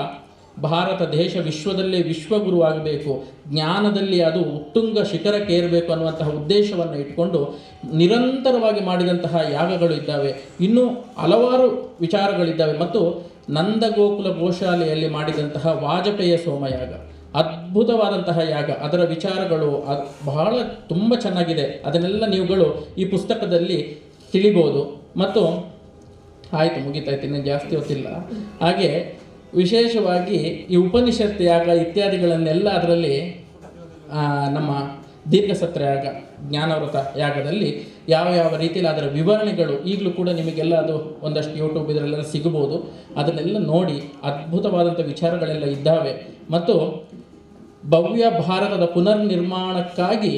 ಭಾರತ ದೇಶ ವಿಶ್ವದಲ್ಲೇ ವಿಶ್ವಗುರು ಆಗಬೇಕು ಜ್ಞಾನದಲ್ಲಿ ಅದು ಉತ್ತುಂಗ ಶಿಖರಕ್ಕೇರಬೇಕು ಅನ್ನುವಂತಹ ಉದ್ದೇಶವನ್ನು ಇಟ್ಕೊಂಡು ನಿರಂತರವಾಗಿ ಮಾಡಿದಂತಹ ಯಾಗಗಳು ಇದ್ದಾವೆ. ಇನ್ನೂ ಹಲವಾರು ವಿಚಾರಗಳಿದ್ದಾವೆ ಮತ್ತು ನಂದಗೋಕುಲ ಗೋಶಾಲೆಯಲ್ಲಿ ಮಾಡಿದಂತಹ ವಾಜಪೇಯ ಸೋಮಯಾಗ, ಅದ್ಭುತವಾದಂತಹ ಯಾಗ. ಅದರ ವಿಚಾರಗಳು ಅದು ಬಹಳ ತುಂಬ ಚೆನ್ನಾಗಿದೆ. ಅದನ್ನೆಲ್ಲ ನೀವುಗಳು ಈ ಪುಸ್ತಕದಲ್ಲಿ ತಿಳಿಬೋದು. ಮತ್ತು ಆಯಿತು ಮುಗಿತಾಯ್ತು ಇನ್ನೇನು ಜಾಸ್ತಿ ಹೊತ್ತಿಲ್ಲ. ಹಾಗೆ ವಿಶೇಷವಾಗಿ ಈ ಉಪನಿಷತ್ ಯಾಗ ಇತ್ಯಾದಿಗಳನ್ನೆಲ್ಲ ಅದರಲ್ಲಿ ನಮ್ಮ ದೀರ್ಘಸತ್ರ ಯಾಗ, ಜ್ಞಾನವ್ರತ ಯಾಗದಲ್ಲಿ ಯಾವ ಯಾವ ರೀತಿಯಲ್ಲಿ ಅದರ ವಿವರಣೆಗಳು ಈಗಲೂ ಕೂಡ ನಿಮಗೆಲ್ಲ ಅದು ಒಂದಷ್ಟು ಯೂಟ್ಯೂಬ್ ಇದರಲ್ಲೆಲ್ಲ ಸಿಗಬಹುದು. ಅದನ್ನೆಲ್ಲ ನೋಡಿ ಅದ್ಭುತವಾದಂಥ ವಿಚಾರಗಳೆಲ್ಲ ಇದ್ದಾವೆ. ಮತ್ತು ಭವ್ಯ ಭಾರತದ ಪುನರ್ನಿರ್ಮಾಣಕ್ಕಾಗಿ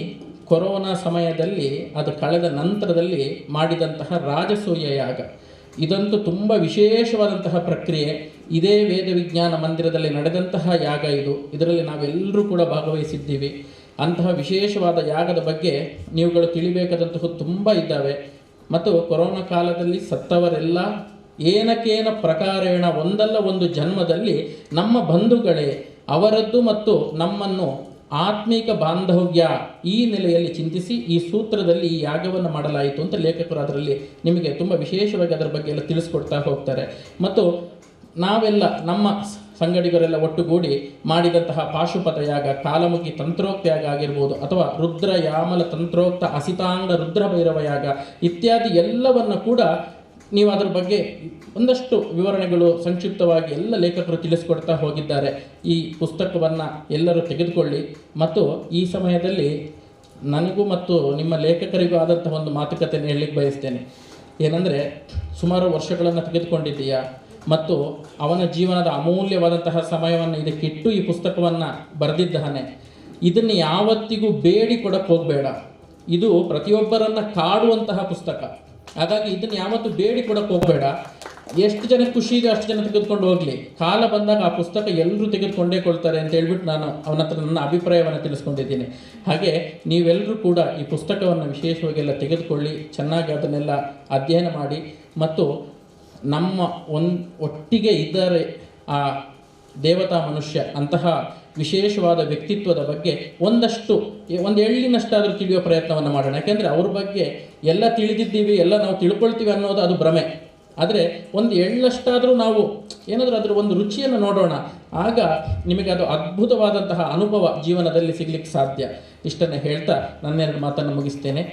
ಕೊರೋನಾ ಸಮಯದಲ್ಲಿ ಅದು ಕಳೆದ ನಂತರದಲ್ಲಿ ಮಾಡಿದಂತಹ ರಾಜಸೂಯ ಯಾಗ. ಇದಂತೂ ತುಂಬ ವಿಶೇಷವಾದಂತಹ ಪ್ರಕ್ರಿಯೆ. ಇದೇ ವೇದ ವಿಜ್ಞಾನ ಮಂದಿರದಲ್ಲಿ ನಡೆದಂತಹ ಯಾಗ ಇದು. ಇದರಲ್ಲಿ ನಾವೆಲ್ಲರೂ ಕೂಡ ಭಾಗವಹಿಸಿದ್ದೀವಿ. ಅಂತಹ ವಿಶೇಷವಾದ ಯಾಗದ ಬಗ್ಗೆ ನೀವುಗಳು ತಿಳಿಬೇಕಾದಂತಹ ತುಂಬ ಇದ್ದಾವೆ. ಮತ್ತು ಕೊರೋನಾ ಕಾಲದಲ್ಲಿ ಸತ್ತವರೆಲ್ಲ ಏನಕೇನ ಪ್ರಕಾರೇಣ ಒಂದಲ್ಲ ಒಂದು ಜನ್ಮದಲ್ಲಿ ನಮ್ಮ ಬಂಧುಗಳೇ ಅವರದ್ದು ಮತ್ತು ನಮ್ಮನ್ನು ಆತ್ಮಿಕ ಬಾಂಧವ್ಯ ಈ ನೆಲೆಯಲ್ಲಿ ಚಿಂತಿಸಿ ಈ ಸೂತ್ರದಲ್ಲಿ ಈ ಯಾಗವನ್ನು ಮಾಡಲಾಯಿತು ಅಂತ ಲೇಖಕರು ಅದರಲ್ಲಿ ನಿಮಗೆ ತುಂಬ ವಿಶೇಷವಾಗಿ ಅದರ ಬಗ್ಗೆ ಎಲ್ಲ ತಿಳಿಸ್ಕೊಡ್ತಾ ಹೋಗ್ತಾರೆ. ಮತ್ತು ನಾವೆಲ್ಲ ನಮ್ಮ ಸಂಗಡಿಗರೆಲ್ಲ ಒಟ್ಟುಗೂಡಿ ಮಾಡಿದಂತಹ ಪಾಶುಪತ ಯಾಗ ಕಾಲಮುಖಿ ತಂತ್ರೋಕ್ತ ಯಾಗ ಆಗಿರ್ಬೋದು ಅಥವಾ ರುದ್ರ ಯಾಮಲ ತಂತ್ರೋಕ್ತ ಅಸಿತಾಂಗ ರುದ್ರ ಭೈರವ ಯಾಗ ಇತ್ಯಾದಿ ಎಲ್ಲವನ್ನು ಕೂಡ ನೀವು ಅದರ ಬಗ್ಗೆ ಒಂದಷ್ಟು ವಿವರಣೆಗಳು ಸಂಕ್ಷಿಪ್ತವಾಗಿ ಎಲ್ಲ ಲೇಖಕರು ತಿಳಿಸ್ಕೊಡ್ತಾ ಹೋಗಿದ್ದಾರೆ. ಈ ಪುಸ್ತಕವನ್ನು ಎಲ್ಲರೂ ತೆಗೆದುಕೊಳ್ಳಿ. ಮತ್ತು ಈ ಸಮಯದಲ್ಲಿ ನನಗೂ ಮತ್ತು ನಿಮ್ಮ ಲೇಖಕರಿಗೂ ಆದಂತಹ ಒಂದು ಮಾತುಕತೆಯನ್ನು ಹೇಳಲಿಕ್ಕೆ ಬಯಸ್ತೇನೆ. ಏನಂದರೆ, ಸುಮಾರು ವರ್ಷಗಳನ್ನು ತೆಗೆದುಕೊಂಡಿದ್ದೀಯಾ? ಮತ್ತು ಅವನ ಜೀವನದ ಅಮೂಲ್ಯವಾದಂತಹ ಸಮಯವನ್ನು ಇದಕ್ಕಿಟ್ಟು ಈ ಪುಸ್ತಕವನ್ನು ಬರೆದಿದ್ದಾನೆ. ಇದನ್ನು ಯಾವತ್ತಿಗೂ ಬೇಡಿ ಕೊಡಕ್ಕೆ ಹೋಗಬೇಡ. ಇದು ಪ್ರತಿಯೊಬ್ಬರನ್ನು ಕಾಡುವಂತಹ ಪುಸ್ತಕ. ಹಾಗಾಗಿ ಇದನ್ನು ಯಾವತ್ತೂ ಬೇಡಿ ಕೊಡಕ್ಕೆ ಹೋಗಬೇಡ. ಎಷ್ಟು ಜನ ಖುಷಿ ಇದೆ ಅಷ್ಟು ಜನ ತೆಗೆದುಕೊಂಡು ಹೋಗಲಿ. ಕಾಲ ಬಂದಾಗ ಆ ಪುಸ್ತಕ ಎಲ್ಲರೂ ತೆಗೆದುಕೊಂಡೇ ಕೊಳ್ತಾರೆ ಅಂತ ಹೇಳ್ಬಿಟ್ಟು ನಾನು ಅವನ ಹತ್ರ ನನ್ನ ಅಭಿಪ್ರಾಯವನ್ನು ತಿಳಿಸ್ಕೊಂಡಿದ್ದೀನಿ. ಹಾಗೆ ನೀವೆಲ್ಲರೂ ಕೂಡ ಈ ಪುಸ್ತಕವನ್ನು ವಿಶೇಷವಾಗಿ ಎಲ್ಲ ತೆಗೆದುಕೊಳ್ಳಿ, ಚೆನ್ನಾಗಿ ಅದನ್ನೆಲ್ಲ ಅಧ್ಯಯನ ಮಾಡಿ ಮತ್ತು ನಮ್ಮ ಒಂದು ಒಟ್ಟಿಗೆ ಇದ್ದಾರೆ ಆ ದೇವತಾ ಮನುಷ್ಯ ಅಂತಹ ವಿಶೇಷವಾದ ವ್ಯಕ್ತಿತ್ವದ ಬಗ್ಗೆ ಒಂದಷ್ಟು, ಒಂದು ಎಳ್ಳಿನಷ್ಟಾದರೂ ತಿಳಿಯೋ ಪ್ರಯತ್ನವನ್ನು ಮಾಡೋಣ. ಯಾಕೆಂದರೆ ಅವ್ರ ಬಗ್ಗೆ ಎಲ್ಲ ತಿಳಿದಿದ್ದೀವಿ, ಎಲ್ಲ ನಾವು ತಿಳ್ಕೊಳ್ತೀವಿ ಅನ್ನೋದು ಅದು ಭ್ರಮೆ. ಆದರೆ ಒಂದು ಎಳ್ಳಷ್ಟಾದರೂ ನಾವು ಏನಾದರೂ ಅದರ ಒಂದು ರುಚಿಯನ್ನು ನೋಡೋಣ. ಆಗ ನಿಮಗೆ ಅದು ಅದ್ಭುತವಾದಂತಹ ಅನುಭವ ಜೀವನದಲ್ಲಿ ಸಿಗ್ಲಿಕ್ಕೆ ಸಾಧ್ಯ. ಇಷ್ಟನ್ನು ಹೇಳ್ತಾ ನನ್ನೆರಡು ಮಾತನ್ನು ಮುಗಿಸ್ತೇನೆ.